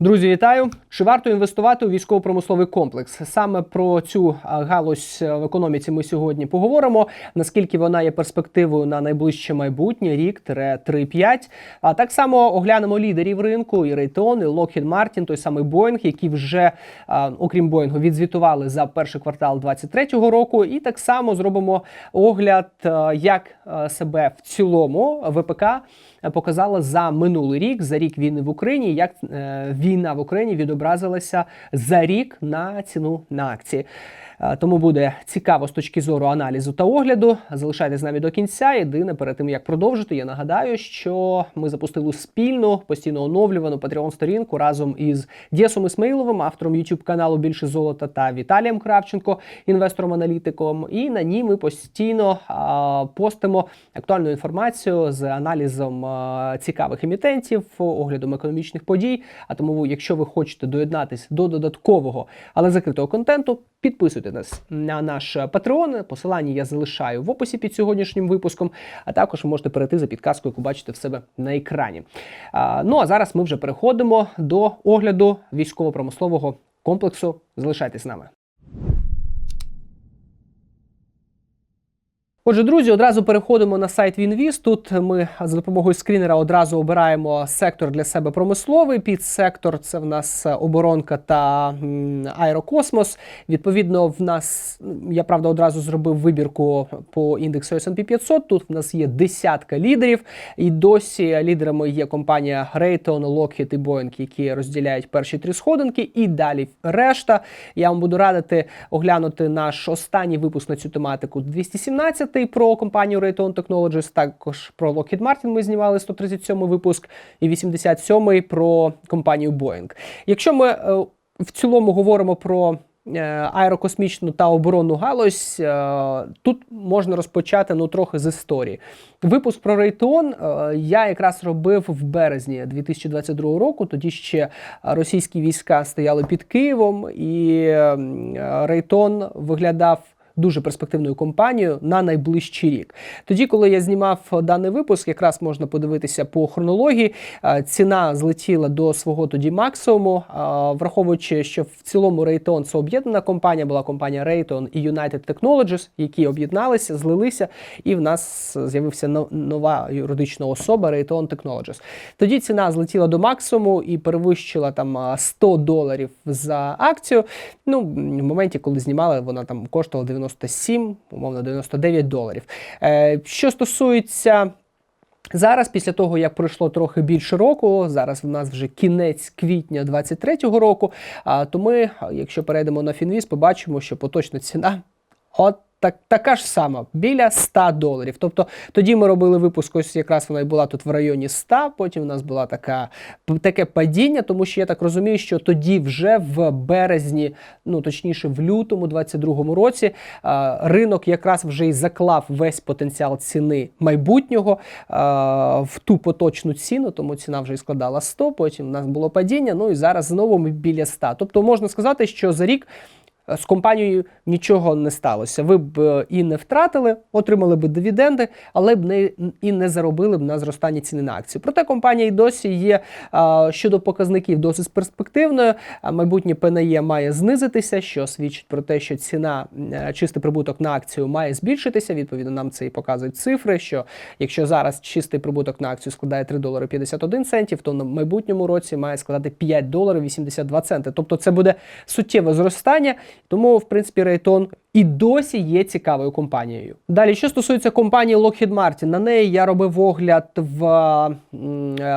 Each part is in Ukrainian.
Друзі, вітаю! Чи варто інвестувати у військово-промисловий комплекс? Саме про цю галузь е, в економіці ми сьогодні поговоримо. Наскільки вона є перспективою на найближче майбутнє, рік 3-5. А так само оглянемо лідерів ринку і Raytheon, і Lockheed Martin, той самий Boeing, які вже, окрім Боїнгу, відзвітували за перший квартал 2023 року. І так само зробимо огляд, е, як е, себе в цілому ВПК показала за минулий рік, за рік війни в Україні, як е, війна в Україні відобразилася за рік на ціну на акції. Е, Тому буде цікаво з точки зору аналізу та огляду. Залишайтесь з нами до кінця. Єдине перед тим як продовжити, я нагадаю, що ми запустили спільну постійно оновлювану Patreon сторінку разом із Дєсом Ісмаїловим, автором youtube каналу Більше золота та Віталієм Кравченко, інвестором-аналітиком. І на ній ми постійно а, постимо актуальну інформацію з аналізом цікавих емітентів, оглядом економічних подій. А тому, якщо ви хочете доєднатись до додаткового, але закритого контенту, підписуйтесь нас на наш Patreon. Посилання я залишаю в описі під сьогоднішнім випуском. А також ви можете перейти за підказкою, яку бачите в себе на екрані. Ну а зараз ми вже переходимо до огляду військово-промислового комплексу. Залишайтесь з нами. Отже, друзі, одразу переходимо на сайт Вінвіз. Тут ми за допомогою скрінера одразу обираємо сектор для себе промисловий. Під сектор це в нас оборонка та аерокосмос. Відповідно, в нас я правда одразу зробив вибірку по індексу S&P 500. Тут в нас є десятка лідерів, і досі лідерами є компанія Raytheon, Lockheed і Boeing, які розділяють перші три сходинки. І далі решта. Я вам буду радити оглянути наш останній випуск на цю тематику 217 про компанію Raytheon Technologies, також про Lockheed Martin ми знімали 137 випуск і 87 про компанію Boeing. Якщо ми е, в цілому говоримо про е, аерокосмічну та оборонну галузь, е, тут можна розпочати ну трохи з історії. Випуск про е, я якраз робив в березні 2022 року. Тоді ще російські війська стояли під Києвом, і Raytheon виглядав дуже перспективною компанією на найближчий рік. Тоді, коли я знімав даний випуск, якраз можна подивитися по хронології. Ціна злетіла до свого тоді максимуму, враховуючи, що в цілому Raytheon це об'єднана компанія, була компанія Raytheon і United Technologies, які об'єдналися, злилися, і в нас з'явився но- нова юридична особа Raytheon Technologies. Тоді ціна злетіла до максимуму і перевищила там а, 100 доларів за акцію. Ну, в моменті, коли знімали, вона там коштувала 97, умовно 99 доларів. Е, що стосується. Зараз, після того, як пройшло трохи більше року, зараз в нас вже кінець квітня 23-го року. То ми, якщо перейдемо на Фінвіз, побачимо, що поточна ціна от так, така ж сама, біля 100 доларів. Тобто тоді ми робили випуск, ось якраз вона і була тут в районі 100, потім у нас була така, таке падіння, тому що я так розумію, що тоді вже в березні, ну точніше в лютому 22-му році, а, ринок якраз вже і заклав весь потенціал ціни майбутнього а, в ту поточну ціну, тому ціна вже і складала 100, потім у нас було падіння, ну і зараз знову ми біля 100. Тобто можна сказати, що за рік з компанією нічого не сталося. Ви б е, і не втратили, отримали б дивіденди, але б не і не заробили б на зростання ціни на акцію. Проте компанія й досі є щодо показників досить перспективною. Майбутнє ПНЄ має знизитися, що свідчить про те, що ціна е, чистий прибуток на акцію має збільшитися. Відповідно, нам це і показують цифри. Що якщо зараз чистий прибуток на акцію складає 3 долари 51 центів, то на майбутньому році має складати 5 доларів 82 центи. Тобто це буде суттєве зростання. Тому, в принципі, Raytheon і досі є цікавою компанією. Далі, що стосується компанії Lockheed Martin, на неї я робив огляд в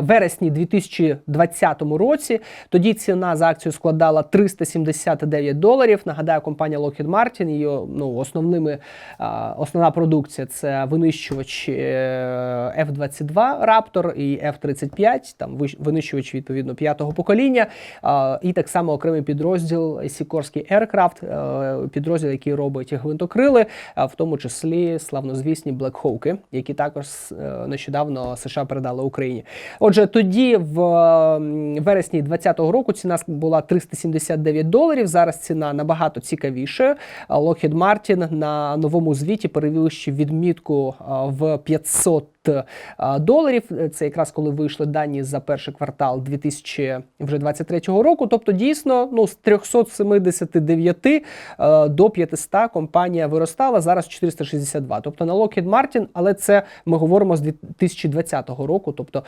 вересні 2020 році. Тоді ціна за акцію складала 379 доларів. Нагадаю, компанія Lockheed Martin, її ну, основними основна продукція це винищувач е, F-22 Raptor і F-35, там винищувач відповідно п'ятого покоління, і так само окремий підрозділ Sikorsky Aircraft, е, підрозділ, який робить гвинтокрили, в тому числі славнозвісні Блекхоуки, які також е, нещодавно США передали Україні. Отже, тоді в вересні 2020 року ціна була 379 доларів. Зараз ціна набагато цікавіша. Lockheed Martin на новому звіті перевищив відмітку в 500 а, доларів. Це якраз коли вийшли дані за перший квартал 2023 року. Тобто, дійсно, ну з 379 е, до 500 компанія виростала зараз 462. Тобто на Lockheed Martin, але це ми говоримо з 2020 року. Тобто,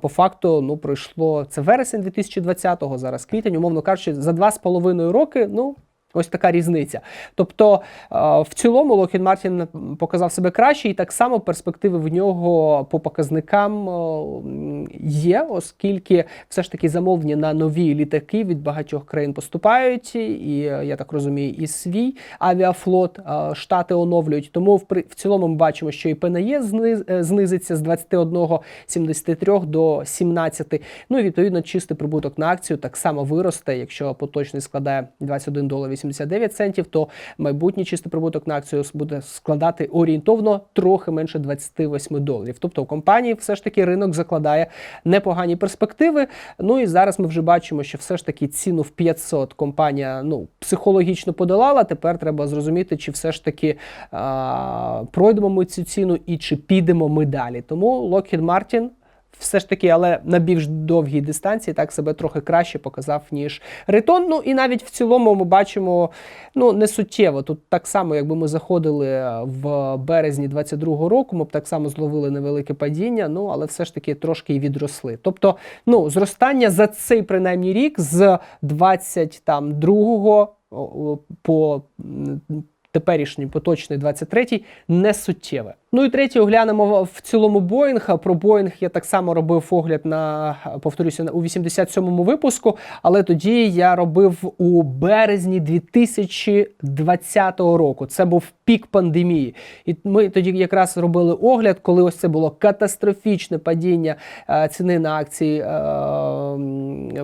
по факту, ну пройшло це вересень 2020-го, зараз квітень, умовно кажучи, за два з половиною роки. Ну Ось така різниця. Тобто, е, в цілому Lockheed Martin показав себе краще, і так само перспективи в нього по показникам е, є, оскільки все ж таки замовлення на нові літаки від багатьох країн поступають, і я так розумію, і свій авіафлот е, штати оновлюють. Тому в цілому ми бачимо, що і ПНЄ знизиться з 21,73 до 17. Ну і відповідно чистий прибуток на акцію так само виросте, якщо поточний складає 21 долар 89 центів, то майбутній чистий прибуток на акцію буде складати орієнтовно трохи менше 28 доларів. Тобто у компанії все ж таки ринок закладає непогані перспективи. Ну і зараз ми вже бачимо, що все ж таки ціну в 500 компанія ну психологічно подолала. Тепер треба зрозуміти, чи все ж таки а, пройдемо ми цю ціну і чи підемо ми далі. Тому Lockheed Martin все ж таки, але на більш довгій дистанції так себе трохи краще показав, ніж Ритон. Ну і навіть в цілому ми бачимо ну не суттєво. Тут так само, якби ми заходили в березні 22-го року, ми б так само зловили невелике падіння, ну але все ж таки трошки і відросли. Тобто, ну, зростання за цей принаймні рік з 22-го по теперішній поточний 23-й не суттєве. Ну і третє, оглянемо в цілому Боїнг. Про Боїнг я так само робив огляд на повторюся у 87-му випуску, але тоді я робив у березні 2020 року. Це був пік пандемії. І ми тоді якраз робили огляд, коли ось це було катастрофічне падіння е, ціни на акції е,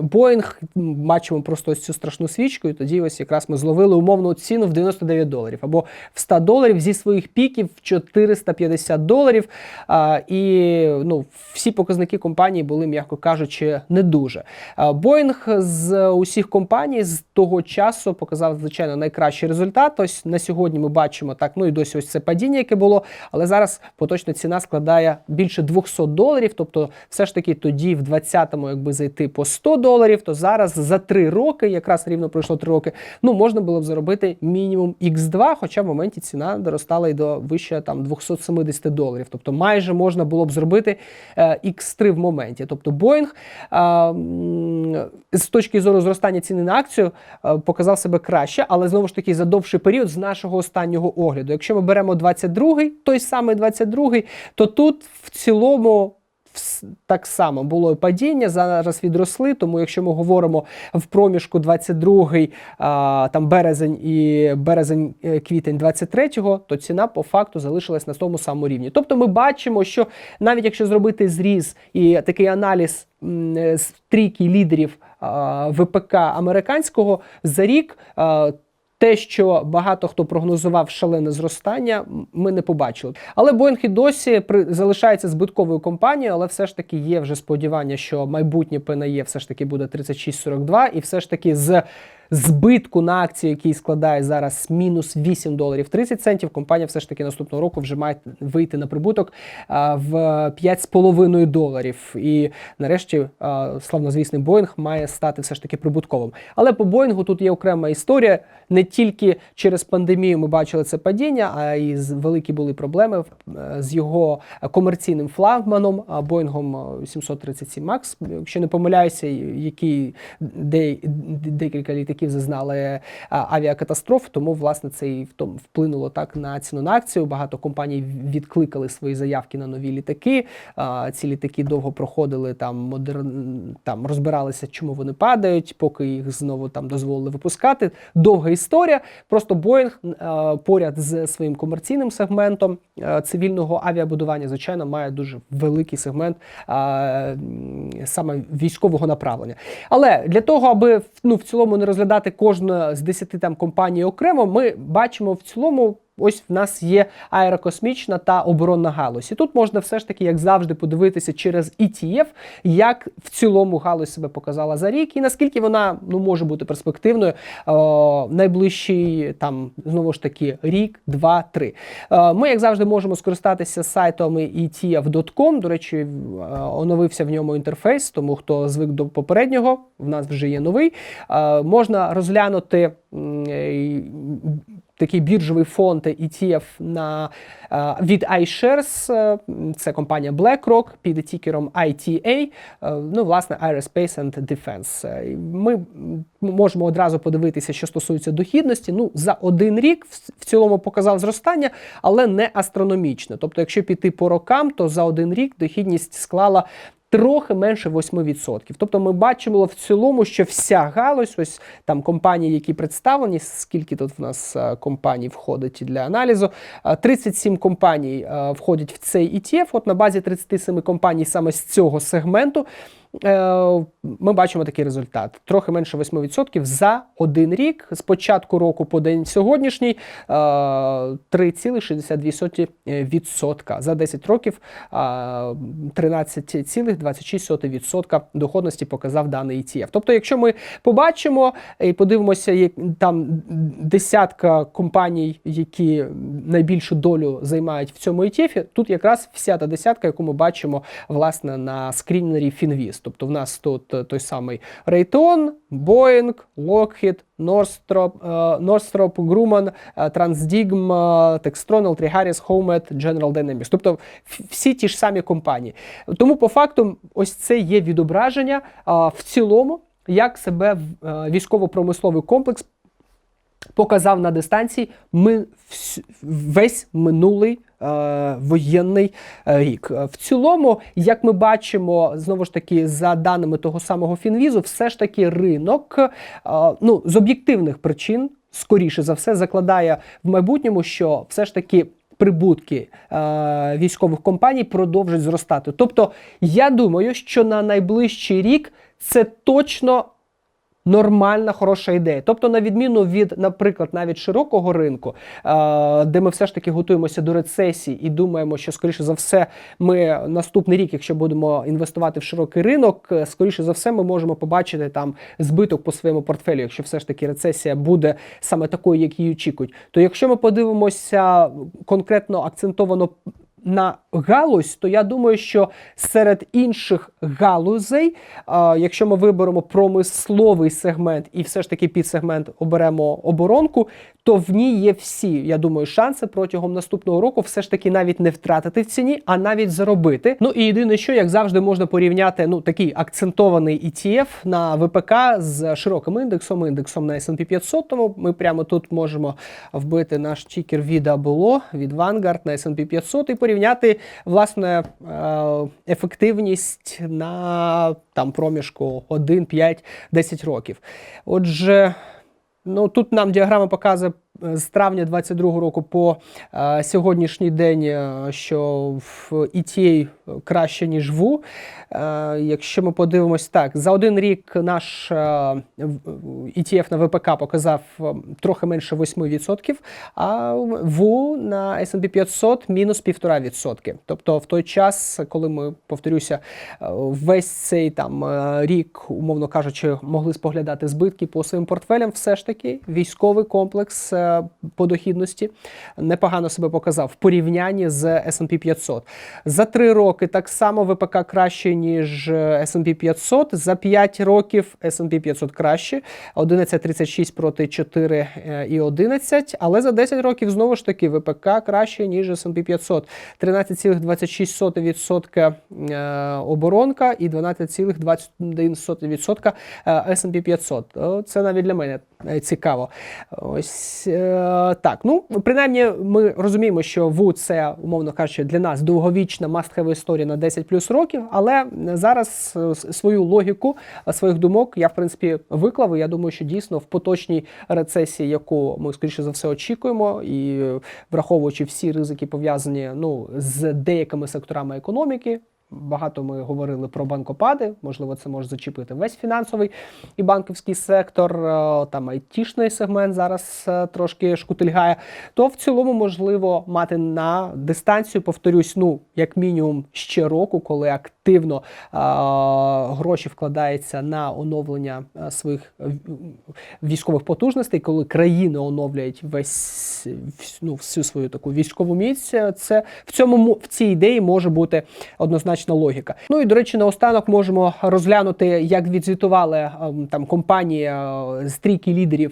Боїнг. Бачимо просто ось цю страшну свічку. І тоді ось якраз ми зловили умовну ціну в 99 доларів або в 100 доларів зі своїх піків в 400 350 доларів. І ну, всі показники компанії були, м'яко кажучи, не дуже. Боїнг з усіх компаній з того часу показав, звичайно, найкращий результат. Ось на сьогодні ми бачимо так, ну і досі ось це падіння, яке було, але зараз поточна ціна складає більше 200 доларів. Тобто, все ж таки тоді, в 20-му, якби зайти по 100 доларів, то зараз за 3 роки, якраз рівно пройшло 3 роки, ну можна було б заробити мінімум X2, хоча в моменті ціна доростала і до вище там 270 70 доларів. Тобто майже можна було б зробити X3 е, в моменті. Тобто Боїнг з точки зору зростання ціни на акцію е, показав себе краще, але знову ж таки за довший період з нашого останнього огляду. Якщо ми беремо 22-й, той самий 22-й, то тут в цілому так само було падіння, зараз відросли. Тому, якщо ми говоримо в проміжку 22-й, там березень і березень-квітень е, 23-го, то ціна по факту залишилась на тому самому рівні. Тобто, ми бачимо, що навіть якщо зробити зріз і такий аналіз з трійки лідерів ВПК американського за рік. Те, що багато хто прогнозував шалене зростання, ми не побачили. Але Boeing і досі залишається збитковою компанією, але все ж таки є вже сподівання, що майбутнє ПНЄ все ж таки буде 36,42 і все ж таки з збитку на акцію, який складає зараз мінус 8 доларів 30 центів, компанія все ж таки наступного року вже має вийти на прибуток в 5,5 доларів. І нарешті славнозвісний Боїнг має стати все ж таки прибутковим. Але по Боїнгу тут є окрема історія. Не тільки через пандемію ми бачили це падіння, а й великі були проблеми з його комерційним флагманом Боїнгом 737 MAX, якщо не помиляюся, який декілька літаків літаків зазнали авіакатастроф, тому власне це і вплинуло так на ціну на акцію. Багато компаній відкликали свої заявки на нові літаки. Ці літаки довго проходили там модер... там розбиралися, чому вони падають, поки їх знову там дозволили випускати. Довга історія. Просто Боїнг поряд з своїм комерційним сегментом цивільного авіабудування, звичайно, має дуже великий сегмент саме військового направлення. Але для того, аби ну в цілому не розглядати розглядати кожну з 10 там компаній окремо, ми бачимо в цілому ось в нас є аерокосмічна та оборонна галузь. І тут можна все ж таки, як завжди, подивитися через ETF, як в цілому галузь себе показала за рік, і наскільки вона ну може бути перспективною о, найближчий там знову ж таки рік, два, три. Е, Ми, як завжди, можемо скористатися сайтом ETF.com. До речі, е, оновився в ньому інтерфейс, тому хто звик до попереднього, в нас вже є новий. Е, Можна розглянути е, такий біржовий фонд ETF на, е, від iShares, е, це компанія BlackRock під тікером ITA, е, ну, власне, Aerospace and Defense. Ми можемо одразу подивитися, що стосується дохідності. Ну, за один рік в- цілому показав зростання, але не астрономічне. Тобто, якщо піти по рокам, то за один рік дохідність склала трохи менше 8%. Тобто ми бачимо в цілому, що вся галузь, ось там компанії, які представлені, скільки тут в нас е, компаній входить для аналізу, е, 37 компаній е, входять в цей ETF. От на базі 37 компаній саме з цього сегменту. Е, Ми бачимо такий результат: трохи менше 8% за один рік. З початку року по день сьогоднішній е, 3,62% за 10 років. е, 13,26% доходності показав даний ETF. Тобто, якщо ми побачимо і подивимося, як там десятка компаній, які найбільшу долю займають в цьому ETF, тут якраз вся та десятка, яку ми бачимо власне на скрінері Finviz. Тобто, в нас тут е, той самий Boeing, Lockheed, Northrop, е, Northrop Grumman, е, е, Textron, L3 Howmet, General Dynamics. Тобто всі ті ж самі компанії. Тому по факту, ось це є відображення а, в цілому, як себе е, військово-промисловий комплекс показав на дистанції ми весь минулий е, воєнний е, рік. Е, В цілому, як ми бачимо, знову ж таки, за даними того самого Фінвізу, все ж таки ринок е, ну, з об'єктивних причин, скоріше за все, закладає в майбутньому, що все ж таки. Прибутки е, військових компаній продовжують зростати. Тобто, я думаю, що на найближчий рік це точно нормальна, хороша ідея. Тобто, на відміну від, наприклад, навіть широкого ринку, е, де ми все ж таки готуємося до рецесії і думаємо, що скоріше за все, ми наступний рік, якщо будемо інвестувати в широкий ринок, е, скоріше за все, ми можемо побачити там збиток по своєму портфелю, якщо все ж таки рецесія буде саме такою, як її очікують. То якщо ми подивимося конкретно акцентовано на галузь, то я думаю, що серед інших галузей, якщо ми виберемо промисловий сегмент і все ж таки під сегмент оберемо оборонку, то в ній є всі, я думаю, шанси протягом наступного року все ж таки навіть не втратити в ціні, а навіть заробити. Ну і єдине, що як завжди можна порівняти ну такий акцентований ETF на ВПК з широким індексом, індексом на S&P 500, тому ми прямо тут можемо вбити наш тікер від Аболо, від Vanguard на S&P 500 і порівняти власне е, ефективність на там проміжку 1, 5, 10 років. Отже, Ну тут нам діаграма показує з травня 22 року по е, сьогоднішній день, е, що в ETA краще ніж ВУ. Е, якщо ми подивимось так, за один рік наш ETF на ВПК показав трохи менше 8%, а ВУ на S&P 500 мінус 1,5%. Тобто в той час, коли ми, повторюся, весь цей там рік, умовно кажучи, могли споглядати збитки по своїм портфелям, все ж таки військовий комплекс по дохідності непогано себе показав в порівнянні з S&P 500. За три роки так само ВПК краще, ніж е, S&P 500. За 5 років S&P 500 краще. 11,36 проти 4,11. Але за 10 років знову ж таки ВПК краще, ніж S&P 500. 13,26% е, оборонка і 12,21% е, S&P 500. Це навіть для мене е, цікаво. Ось е, так. Ну, принаймні, ми розуміємо, що ВУ це, умовно кажучи, для нас довговічна мастхева історія на 10 плюс років, але зараз е, свою логіку е, своїх думок я, в принципі, виклав. І Я думаю, що дійсно в поточній рецесії, яку ми скоріше за все очікуємо, і е, враховуючи всі ризики пов'язані ну з деякими секторами економіки. Багато ми говорили про банкопади. Можливо, це може зачепити весь фінансовий і банківський сектор. е, Там айтішний сегмент зараз е, трошки шкутильгає. То в цілому можливо мати на дистанцію, повторюсь, ну як мінімум ще року, коли активно е, гроші вкладаються на оновлення е, своїх військових потужностей, коли країни оновлюють весь ну, всю свою таку військову міць. Це в цьому в цій ідеї може бути однозначна логіка. Ну і до речі, наостанок можемо розглянути, як відзвітували ем, там компанії е, з трійки лідерів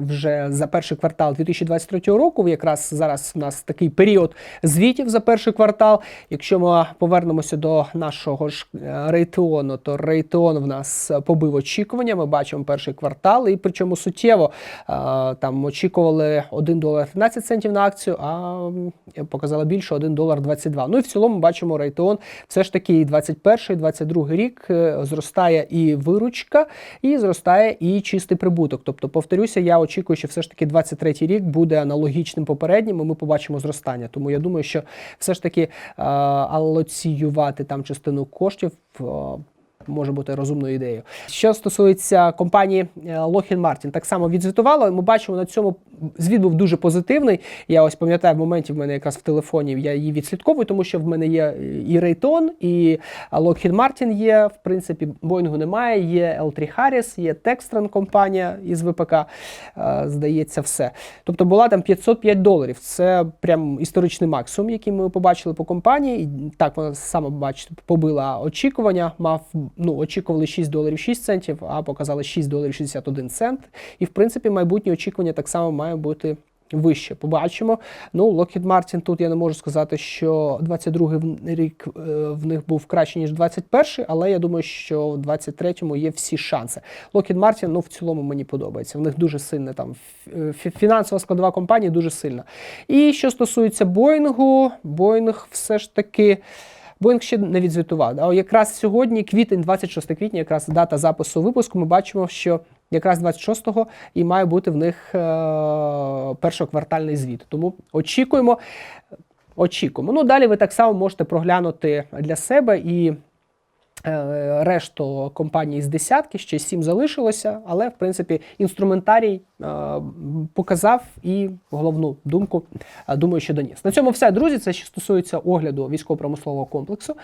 вже за перший квартал 2023 року. Якраз зараз у нас такий період звітів за перший квартал. Якщо ми повернемося до нашого ж е, рейтеону, то рейтеон в нас е, побив очікування. Ми бачимо перший квартал, і причому суттєво е, там очікували 1 долар 13 центів на акцію, а показала більше 1 долар 22. Ну і в цілому бачимо рейтеон все ж таки і 21 22 рік е, зростає і виручка, і зростає і чистий прибуток. Тобто, повторюся, я очікую, що все ж таки 23 рік буде аналогічним попереднім, і ми побачимо зростання. Тому я думаю, що все ж таки е, алоціювати там частину коштів. Е, Може бути розумною ідеєю. Що стосується компанії е, Lockheed Martin, так само відзвітувала. Ми бачимо на цьому звіт був дуже позитивний. Я ось пам'ятаю в моменті в мене якраз в телефоні я її відслідковую, тому що в мене є і Raytheon, і Lockheed Martin є. В принципі, Боїнгу немає. Є L3 Harris, є Textron компанія із ВПК. е, Здається, все. Тобто була там 505 доларів. Це прям історичний максимум, який ми побачили по компанії. Так вона саме бачите, побила очікування. Мав ну очікували 6 доларів 6 центів, а показали 6 доларів 61 цент. І в принципі майбутнє очікування так само має бути. Вище побачимо. Ну, Lockheed Martin тут я не можу сказати, що 22-й рік е, в них був краще, ніж 21-й, але я думаю, що в 23-му є всі шанси. Lockheed Martin, ну, в цілому мені подобається. В них дуже сильна там фінансова складова компанія, дуже сильна. І що стосується Боїнгу, Боїнг все ж таки. Боїнг ще не відзвітував. А якраз сьогодні, квітень, 26 квітня, якраз дата запису випуску, ми бачимо, що якраз 26-го і має бути в них е- першоквартальний звіт. Тому очікуємо. Очікуємо. Ну, далі ви так само можете проглянути для себе і решту компаній з десятки, ще сім залишилося, але в принципі інструментарій е, показав і головну думку, е, думаю, що доніс. На цьому все, друзі. Це що стосується огляду військово-промислового комплексу.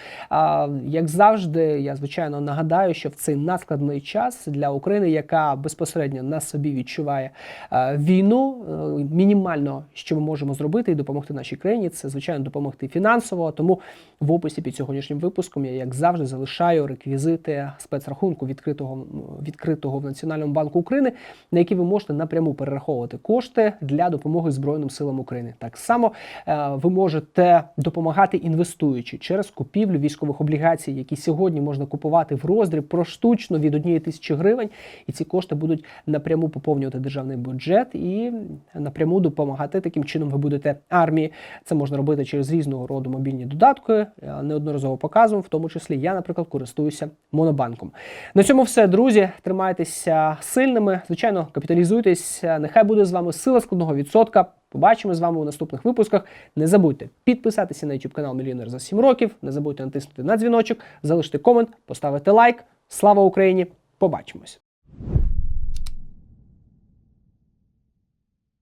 Як завжди, я звичайно нагадаю, що в цей надскладний час для України, яка безпосередньо на собі відчуває е, війну, е, мінімально, що ми можемо зробити і допомогти нашій країні, це звичайно допомогти фінансово. Тому в описі під сьогоднішнім випуском я, як завжди, залишаю реквізити спецрахунку відкритого відкритого в Національному банку України, на які ви можете напряму перераховувати кошти для допомоги Збройним силам України. Так само е, ви можете допомагати інвестуючи через купівлю військових облігацій, які сьогодні можна купувати в роздріб проштучно від однієї тисячі гривень, і ці кошти будуть напряму поповнювати державний бюджет і напряму допомагати. Таким чином ви будете армії. Це можна робити через різного роду мобільні додатки. Неодноразово показував, в тому числі я, наприклад, користуюся монобанком. На цьому все, друзі. Тримайтеся сильними. Звичайно, капіталізуйтесь. Нехай буде з вами сила складного відсотка. Побачимо з вами у наступних випусках. Не забудьте підписатися на YouTube канал Мільйонер за 7 років. Не забудьте натиснути на дзвіночок, залишити комент, поставити лайк. Слава Україні! Побачимось!